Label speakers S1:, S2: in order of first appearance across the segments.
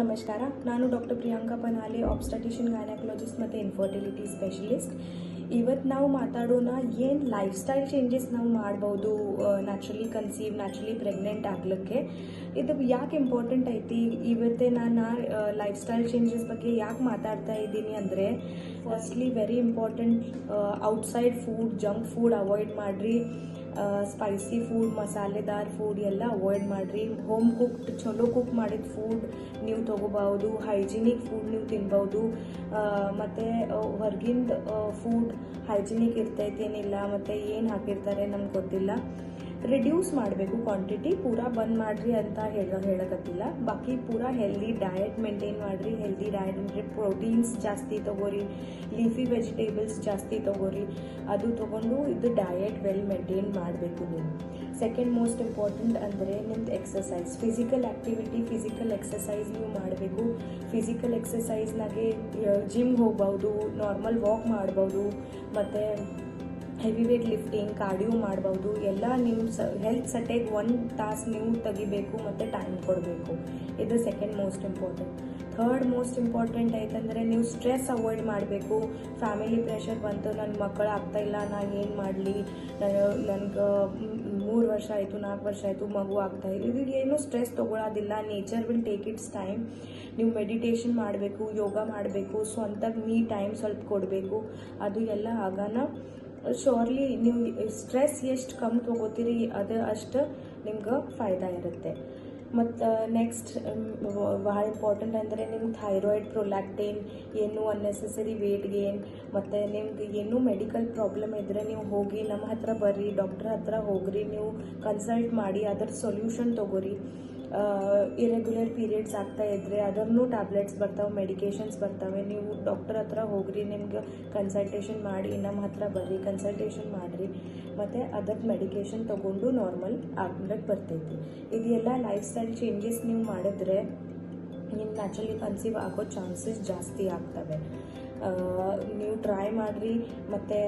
S1: ನಮಸ್ಕಾರ. ನಾನು doctor Priyanka Panale obstetrician gynaecologist ಮತ್ತು ಇನ್ಫರ್ಟಿಲಿಟಿ ಸ್ಪೆಷಲಿಸ್ಟ್ ಇವತ್ತು ನಾವು ಮಾತಾಡೋಣ ಏನು ಲೈಫ್ ಸ್ಟೈಲ್ ಚೇಂಜಸ್ ನಾವು ಮಾಡ್ಬೋದು ನ್ಯಾಚುರಲಿ ಕನ್ಸೀವ್ ನ್ಯಾಚುರಲಿ ಪ್ರೆಗ್ನೆಂಟ್ ಆಗ್ಲಿಕ್ಕೆ. ಇದು ಯಾಕೆ ಇಂಪಾರ್ಟೆಂಟ್ ಐತಿ? ಇವತ್ತೇ ನಾನು ಲೈಫ್ ಸ್ಟೈಲ್ ಚೇಂಜಸ್ ಬಗ್ಗೆ ಯಾಕೆ ಮಾತಾಡ್ತಾ ಇದ್ದೀನಿ ಅಂದರೆ firstly very important outside food junk food avoid ಮಾಡಿರಿ. ಸ್ಪೈಸಿ ಫುಡ್ ಮಸಾಲೆದಾರ್ ಫುಡ್ ಎಲ್ಲ ಅವಾಯ್ಡ್ ಮಾಡಿರಿ. ಹೋಮ್ ಕುಕ್ಡ್ ಚಲೋ ಕುಕ್ ಮಾಡಿದ ಫುಡ್ ನೀವು ತೊಗೋಬಹುದು. ಹೈಜಿನಿಕ್ ಫುಡ್ ನೀವು ತಿನ್ಬೋದು ಮತ್ತು ಹೊರಗಿಂದ ಫುಡ್ ಹೈಜಿನಿಕ್ ಇರ್ತೈತೇನಿಲ್ಲ, ಮತ್ತು ಏನು ಹಾಕಿರ್ತಾರೆ ನಮ್ಗೆ ಗೊತ್ತಿಲ್ಲ. ರಿಡ್ಯೂಸ್ ಮಾಡಬೇಕು ಕ್ವಾಂಟಿಟಿ ಪೂರಾ ಬಂದ್ ಮಾಡಿರಿ ಅಂತ ಹೇಳ ಹೇಳಕತ್ತಿಲ್ಲ. ಬಾಕಿ ಪೂರಾ ಹೆಲ್ದಿ ಡಯಟ್ ಮೇಂಟೈನ್ ಮಾಡಿರಿ ಹೆಲ್ದಿ ಡಯಟ್ ಅಂದರೆ ಪ್ರೋಟೀನ್ಸ್ ಜಾಸ್ತಿ ತೊಗೋರಿ ಲೀಫಿ ವೆಜಿಟೇಬಲ್ಸ್ ಜಾಸ್ತಿ ತೊಗೋರಿ, ಅದು ತೊಗೊಂಡು ಇದು ಡಯಟ್ ವೆಲ್ ಮೇಂಟೈನ್ ಮಾಡಬೇಕು ನೀವು. ಸೆಕೆಂಡ್ ಮೋಸ್ಟ್ ಇಂಪಾರ್ಟೆಂಟ್ ಅಂದರೆ ನಿಮ್ದು exercise physical activity physical exercise ನೀವು ಮಾಡಬೇಕು. ಫಿಸಿಕಲ್ ಎಕ್ಸಸೈಸ್ನಾಗೆ ಜಿಮ್ ಹೋಗ್ಬೋದು ನಾರ್ಮಲ್ ವಾಕ್ ಮಾಡ್ಬೋದು, ಮತ್ತು ಹೆವಿ ವೇಟ್ ಲಿಫ್ಟಿಂಗ್ ಕಾರ್ಡಿಯೋ ಮಾಡ್ಬೋದು. ಎಲ್ಲ ನಿಮ್ಮ ಸ ಹೆಲ್ತ್ ಸೆಟೆಗೆ ಒಂದು ತಾಸು ನೀವು ತೆಗಿಬೇಕು ಮತ್ತು ಟೈಮ್ ಕೊಡಬೇಕು. ಇದು second most important third most important ಆಯ್ತಂದರೆ ನೀವು ಸ್ಟ್ರೆಸ್ ಅವಾಯ್ಡ್ ಮಾಡಬೇಕು. ಫ್ಯಾಮಿಲಿ ಪ್ರೆಷರ್ ಬಂತು ನನ್ನ ಮಕ್ಕಳು ಇಲ್ಲ ನಾನು ಏನು ಮಾಡಲಿ? ನನಗೆ ಮೂರು ವರ್ಷ ಆಯಿತು, ನಾಲ್ಕು ವರ್ಷ ಆಯಿತು, ಮಗು ಆಗ್ತಾ ಇಲ್ಲ. ಇದು ಏನು stress ತೊಗೊಳೋದಿಲ್ಲ. Nature will take its time ನೀವು ಮೆಡಿಟೇಷನ್ ಮಾಡಬೇಕು, ಯೋಗ ಮಾಡಬೇಕು ಸ್ವಂತ ಮೀ ಟೈಮ್ ಸ್ವಲ್ಪ ಕೊಡಬೇಕು. ಅದು ಎಲ್ಲ ಆಗಾನ ಶೋರ್ಲಿ ನಿಮ್ಗೆ ಸ್ಟ್ರೆಸ್ ಎಷ್ಟು ಕಮ್ಮಿ ತೊಗೋತೀರಿ ಅದು ಅಷ್ಟು ನಿಮ್ಗೆ ಫಾಯ್ದಾ ಇರುತ್ತೆ. ಮತ್ತು ನೆಕ್ಸ್ಟ್ ಭಾಳ ಇಂಪಾರ್ಟೆಂಟ್ ಅಂದರೆ ನಿಮ್ಮ ಥೈರಾಯ್ಡ್ ಪ್ರೊಲ್ಯಾಕ್ಟೇನ್ ಏನು ಅನ್ನೆಸೆಸರಿ ವೇಟ್ ಗೇನ್ ಮತ್ತು ನಿಮ್ಗೆ ಏನು ಮೆಡಿಕಲ್ ಪ್ರಾಬ್ಲಮ್ ಇದ್ದರೆ ನೀವು ಹೋಗಿ ನಮ್ಮ ಹತ್ರ ಬರ್ರಿ ಡಾಕ್ಟ್ರ್ ಹತ್ರ ಹೋಗ್ರಿ, ನೀವು ಕನ್ಸಲ್ಟ್ ಮಾಡಿ, ಅದರ ಸೊಲ್ಯೂಷನ್ ತೊಗೋರಿ. ಇರೆಗ್ಯುಲರ್ ಪೀರಿಯಡ್ಸ್ ಆಗ್ತಾ ಇದ್ದರೆ ಅದನ್ನು ಟ್ಯಾಬ್ಲೆಟ್ಸ್ ಬರ್ತಾವೆ ಮೆಡಿಕೇಷನ್ಸ್ ಬರ್ತವೆ. ನೀವು ಡಾಕ್ಟರ್ ಹತ್ರ ಹೋಗ್ರಿ, ನಿಮ್ಗೆ ಕನ್ಸಲ್ಟೇಷನ್ ಮಾಡಿ, ನಮ್ಮ ಹತ್ರ ಬರ್ರಿ ಕನ್ಸಲ್ಟೇಷನ್ ಮಾಡಿರಿ. ಮತ್ತು ಅದಕ್ಕೆ ಮೆಡಿಕೇಷನ್ ತೊಗೊಂಡು ನಾರ್ಮಲ್ ಆಗ್ಲಕ್ಕೆ ಬರ್ತೈತಿ. ಇದೆಲ್ಲ ಲೈಫ್ ಸ್ಟೈಲ್ ಚೇಂಜಸ್ ನೀವು ಮಾಡಿದ್ರೆ, ನಿಮ್ಮ ನ್ಯಾಚುರಲಿ ಕನ್ಸೀವ್ ಆಗೋ ಚಾನ್ಸಸ್ ಜಾಸ್ತಿ ಆಗ್ತವೆ. ನೀವು ಟ್ರೈ ಮಾಡಿರಿ. ಮತ್ತು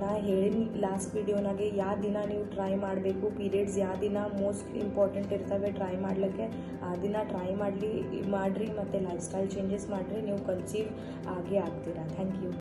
S1: ನಾ ಹೇಳಿನಿ ಲಾಸ್ಟ್ ವಿಡಿಯೋನಾಗೆ ಯಾವ ದಿನ ನೀವು ಟ್ರೈ ಮಾಡಬೇಕು ಪೀರಿಯಡ್ಸ್ ಯಾವ ದಿನ ಮೋಸ್ಟ್ ಇಂಪಾರ್ಟೆಂಟ್ ಇರ್ತವೆ ಟ್ರೈ ಮಾಡಲಿಕ್ಕೆ. ಆ ದಿನ ಟ್ರೈ ಮಾಡಲಿ, ಮಾಡಿರಿ, ಮತ್ತು ಲೈಫ್ ಸ್ಟೈಲ್ ಚೇಂಜಸ್ ಮಾಡಿರಿ, ನೀವು ಕನ್ಸೀವ್ ಆಗೇ ಆಗ್ತೀರಾ. Thank you